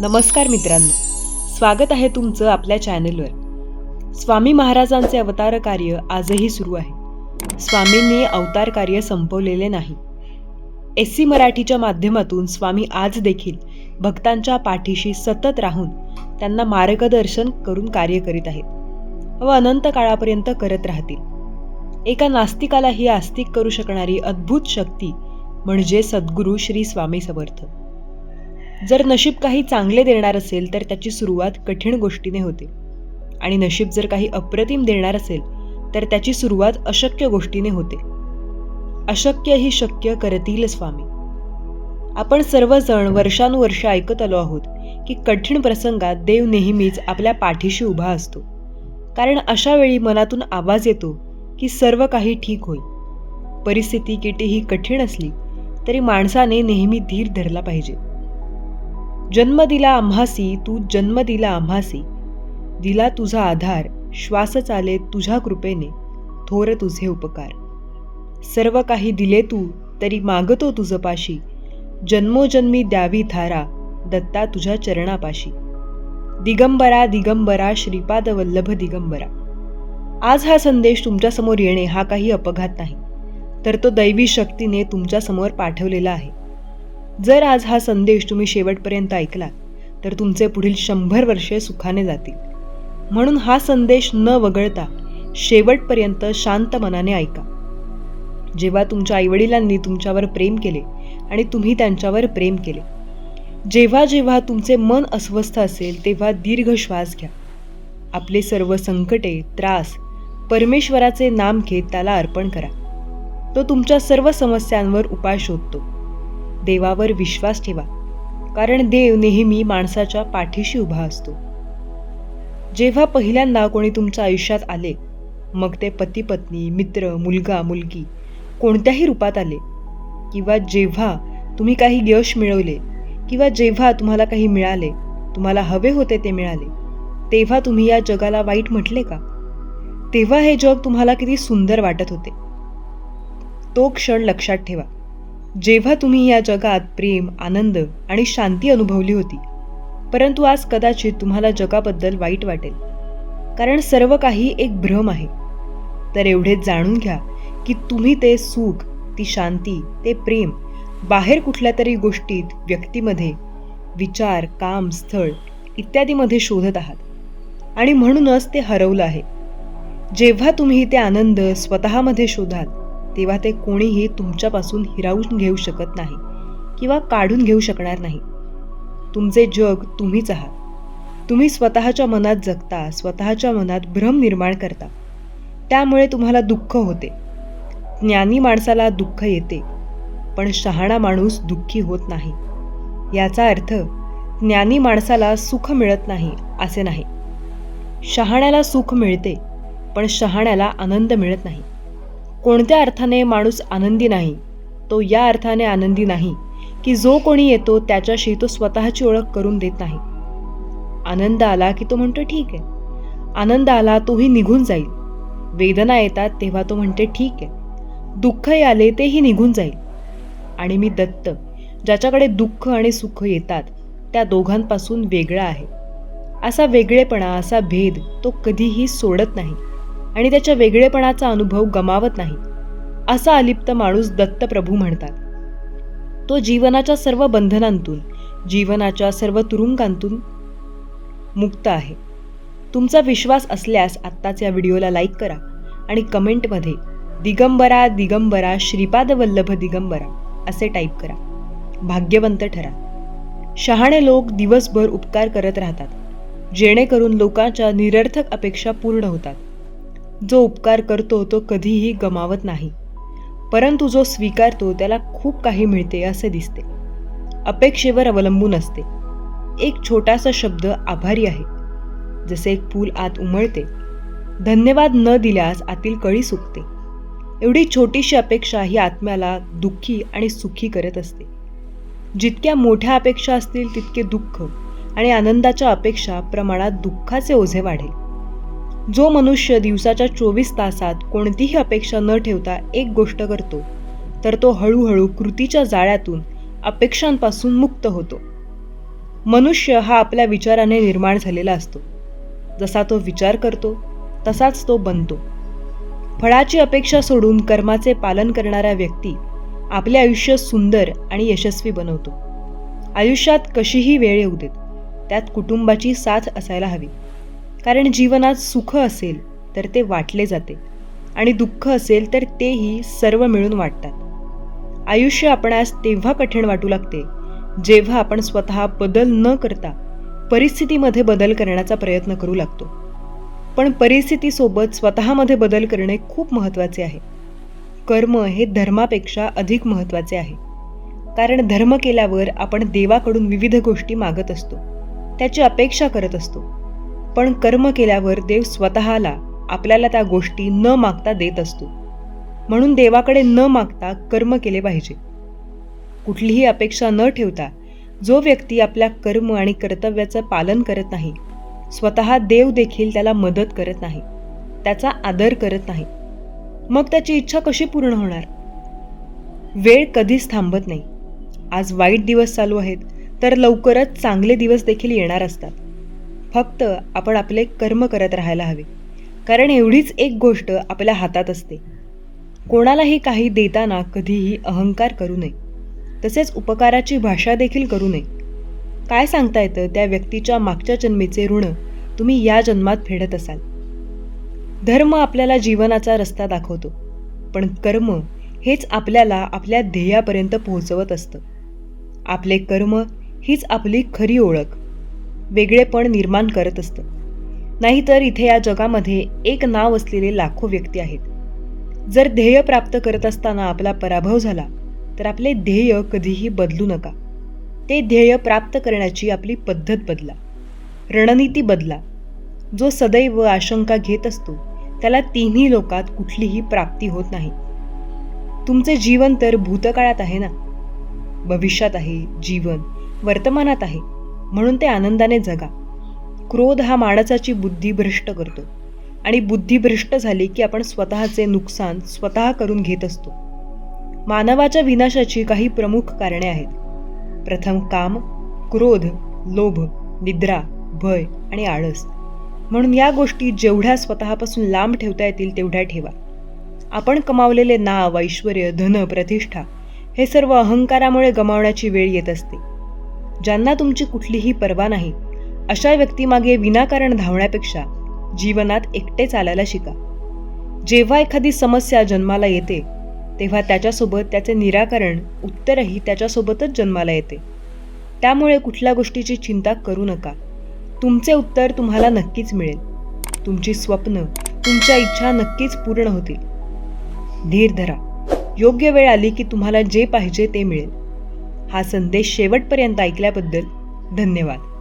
नमस्कार मित्रांनो. स्वागत आहे तुमचं आपल्या चॅनेलवर. स्वामी महाराजांचे अवतार कार्य आजही सुरू आहे. स्वामींनी अवतार कार्य संपवलेले नाही. एस सी मराठीच्या माध्यमातून स्वामी आज देखील भक्तांच्या पाठीशी सतत राहून त्यांना मार्गदर्शन करून कार्य करीत आहेत व अनंत काळापर्यंत करत राहतील. एका नास्तिकालाही आस्तिक करू शकणारी अद्भुत शक्ती म्हणजे सद्गुरू श्री स्वामी समर्थ. जर नशीब काही चांगले देणार असेल तर त्याची सुरुवात कठीण गोष्टीने होते. आणि नशीब जर काही अप्रतिम देणार असेल तर त्याची सुरुवात अशक्य गोष्टीने होते. अशक्य ही शक्य करतील स्वामी. आपण सर्वजण वर्षानुवर्ष ऐकत आलो आहोत की कठीण प्रसंगात देव नेहमीच आपल्या पाठीशी उभा असतो. कारण अशा वेळी मनातून आवाज येतो की सर्व काही ठीक होईल. परिस्थिती कितीही कठीण असली तरी माणसाने नेहमी धीर धरला पाहिजे. जन्म दिला आम्हासी तू जन्म दिला आम्हासी. दिला तुझा आधार श्वास चाले तुझ्या कृपेने. थोर तुझे उपकार. सर्व काही दिले तू तरी मागतो तुझ पाशी. जन्मोजन्मी द्यावी थारा दत्ता तुझ्या चरणापाशी. दिगंबरा दिगंबरा श्रीपाद वल्लभ दिगंबरा. आज हा संदेश तुमच्यासमोर येणे हा काही अपघात नाही तर तो दैवी शक्तीने तुमच्यासमोर पाठवलेला आहे. जर आज हा संदेश तुम्ही शेवटपर्यंत ऐकला तर तुमचे पुढील शंभर वर्षे सुखाने जातील. म्हणून हा संदेश न वगळता शेवटपर्यंत शांत मनाने ऐका. जेव्हा तुमच्या आईवडिलांनी तुमच्यावर प्रेम केले आणि तुम्ही त्यांच्यावर प्रेम केले जेव्हा जेव्हा तुमचे मन अस्वस्थ असेल तेव्हा दीर्घ श्वास घ्या. आपले सर्व संकटे त्रास परमेश्वराचे नाम घेत त्याला अर्पण करा. तो तुमच्या सर्व समस्यांवर उपाय शोधतो. देवावर विश्वास ठेवा. कारण देव नेहमी माणसाच्या पाठीशी उभा असतो. जेव्हा पहिल्यांदा कोणी तुमच्या आयुष्यात आले मग ते पती पत्नी मित्र मुलगा मुलगी कोणत्याही रूपात आले किंवा जेव्हा तुम्ही काही यश मिळवले किंवा जेव्हा तुम्हाला काही मिळाले तुम्हाला हवे होते ते मिळाले तेव्हा तुम्ही या जगाला वाईट म्हटले का? तेव्हा हे जग तुम्हाला किती सुंदर वाटत होते. तो क्षण लक्षात ठेवा. जेव्हा तुम्ही या जगात प्रेम आनंद आणि शांती अनुभवली होती परंतु आज कदाचित तुम्हाला जगाबद्दल वाईट वाटेल. कारण सर्व काही एक भ्रम आहे. तर एवढेच जाणून घ्या की तुम्ही ते सुख ती शांती ते प्रेम बाहेर कुठल्या तरी गोष्टीत व्यक्तीमध्ये विचार काम स्थळ इत्यादीमध्ये शोधत आहात. आणि म्हणूनच ते हरवलं आहे. जेव्हा तुम्ही ते आनंद स्वतःमध्ये शोधाल तेव्हा ते कोणीही तुमच्यापासून हिरावून घेऊ शकत नाही किंवा काढून घेऊ शकणार नाही. तुमचे जग तुम्हीच आहात. तुम्ही स्वतःच्या मनात जगता स्वतःच्या मनात भ्रम निर्माण करता. त्यामुळे तुम्हाला दुःख होते. ज्ञानी माणसाला दुःख येते पण शहाणा माणूस दुःखी होत नाही. याचा अर्थ ज्ञानी माणसाला सुख मिळत नाही असे नाही. शहाण्याला सुख मिळते पण शहाण्याला आनंद मिळत नाही. कोणत्या अर्थाने माणूस आनंदी नाही तो या अर्थाने आनंदी नाही की जो कोणी येतो त्याच्याशी तो स्वतःची ओळख करून देत नाही. आनंद आला की तो म्हणतो ठीक आहे. आनंद आला तोही निघून जाईल. वेदना येतात तेव्हा तो म्हणते ठीक आहे. दुःखही आले तेही निघून जाईल. आणि मी दत्त ज्याच्याकडे दुःख आणि सुख येतात त्या दोघांपासून वेगळा आहे. असा वेगळेपणा असा भेद तो कधीही सोडत नाही. आणि त्याच्या वेगळेपणाचा अनुभव गमावत नाही असा अलिप्त माणूस दत्तप्रभू म्हणतात. तो जीवनाच्या सर्व बंधनांतून जीवनाच्या सर्व तुरुंगांतून मुक्त आहे. तुमचा विश्वास असल्यास आत्ताच या व्हिडिओला लाईक करा आणि कमेंटमध्ये दिगंबरा दिगंबरा श्रीपाद वल्लभ दिगंबरा असे टाईप करा. भाग्यवंत ठरा. शहाणे लोक दिवसभर उपकार करत राहतात जेणेकरून लोकांच्या निरर्थक अपेक्षा पूर्ण होतात. जो उपकार करतो तो कधीही गमावत नाही. परंतु जो स्वीकारतो त्याला खूप काही मिळते असे दिसते. अपेक्षेवर अवलंबून असते. एक छोटासा शब्द आभारी आहे. जसे एक फूल आत उमळते. धन्यवाद न दिल्यास आतील कळी सुकते. एवढी छोटीशी अपेक्षा ही आत्म्याला दुःखी आणि सुखी करत असते. जितक्या मोठ्या अपेक्षा असतील तितके दुःख आणि आनंदाच्या अपेक्षा प्रमाणात दुःखाचे ओझे वाढेल. जो मनुष्य दिवसाच्या चोवीस तासात कोणतीही अपेक्षा न ठेवता एक गोष्ट करतो तर तो हळूहळू कृतीच्या जाळ्यातून अपेक्षांपासून मुक्त होतो. मनुष्य हा आपल्या विचाराने निर्माण झालेला असतो. जसा तो विचार करतो तसाच तो बनतो. फळाची अपेक्षा सोडून कर्माचे पालन करणारा व्यक्ती आपले आयुष्य सुंदर आणि यशस्वी बनवतो. आयुष्यात कशीही वेळ येऊ देत त्यात कुटुंबाची साथ असायला हवी. कारण जीवनात सुख असेल तर ते वाटले जाते आणि दुःख असेल तर तेही सर्व मिळून वाटतात. आयुष्य आपणास तेव्हा कठीण वाटू लागते जेव्हा आपण स्वतः बदल न करता परिस्थितीमध्ये बदल करण्याचा प्रयत्न करू लागतो. पण परिस्थितीसोबत स्वतःमध्ये बदल करणे खूप महत्त्वाचे आहे. कर्म हे धर्मापेक्षा अधिक महत्त्वाचे आहे. कारण धर्म केल्यावर आपण देवाकडून विविध गोष्टी मागत असतो. त्याची अपेक्षा करत असतो. पण कर्म केल्यावर देव स्वतःला आपल्याला त्या गोष्टी न मागता देत असतो. म्हणून देवाकडे न मागता कर्म केले पाहिजे. कुठलीही अपेक्षा न ठेवता जो व्यक्ती आपल्या कर्म आणि कर्तव्याचं पालन करत नाही स्वतः देव देखील त्याला मदत करत नाही त्याचा आदर करत नाही. मग त्याची इच्छा कशी पूर्ण होणार? वेळ कधीच थांबत नाही. आज वाईट दिवस चालू आहेत तर लवकरच चांगले दिवस देखील येणार असतात. फक्त आपण आपले कर्म करत राहायला हवे. कारण एवढीच एक गोष्ट आपल्या हातात असते. कोणालाही काही देताना कधीही अहंकार करू नये. तसेच उपकाराची भाषा देखील करू नये. काय सांगता येतं? त्या व्यक्तीच्या मागच्या जन्मीचे ऋण तुम्ही या जन्मात फेडत असाल. धर्म आपल्याला जीवनाचा रस्ता दाखवतो. पण कर्म हेच आपल्याला आपल्या ध्येयापर्यंत पोहोचवत असतं. आपले कर्म हीच आपली खरी ओळख. वेगळेपण निर्माण करत असतं. नाहीतर इथे या जगामध्ये एक नाव असलेले लाखो व्यक्ती आहेत. जर ध्येय प्राप्त करत असताना आपला पराभव झाला तर आपले ध्येय कधीही बदलू नका. ते ध्येय प्राप्त करण्याची आपली पद्धत बदला. रणनीती बदला. जो सदैव आशंका घेत असतो त्याला तिन्ही लोकात कुठलीही प्राप्ती होत नाही. तुमचे जीवन तर भूतकाळात आहे ना? भविष्यात आहे जीवन वर्तमानात आहे. म्हणून ते आनंदाने जगा. क्रोध हा माणसाची बुद्धी भ्रष्ट करतो आणि बुद्धी भ्रष्ट झाली की आपण स्वतःचे नुकसान स्वतः करून घेत असतो. मानवाच्या विनाशाची काही प्रमुख कारणे आहेत. प्रथम काम क्रोध लोभ निद्रा भय आणि आळस. म्हणून या गोष्टी जेवढ्या स्वतःपासून लांब ठेवता येतील तेवढ्या ठेवा. आपण कमावलेले नाव ऐश्वर धन प्रतिष्ठा हे सर्व अहंकारामुळे गमावण्याची वेळ येत असते. ज्यांना तुमची कुठलीही पर्वा नाही अशा व्यक्तीमागे विनाकारण धावण्यापेक्षा जीवनात एकटे चालायला शिका. जेव्हा एखादी समस्या जन्माला येते तेव्हा त्याच्यासोबत त्याचे निराकरण उत्तरही त्याच्यासोबतच जन्माला येते. त्यामुळे कुठल्या गोष्टीची चिंता करू नका. तुमचे उत्तर तुम्हाला नक्कीच मिळेल. तुमची स्वप्न तुमच्या इच्छा नक्कीच पूर्ण होतील. धीर धरा. योग्य वेळ आली की तुम्हाला जे पाहिजे ते मिळेल. हा संदेश शेवटपर्यंत ऐकल्याबद्दल धन्यवाद.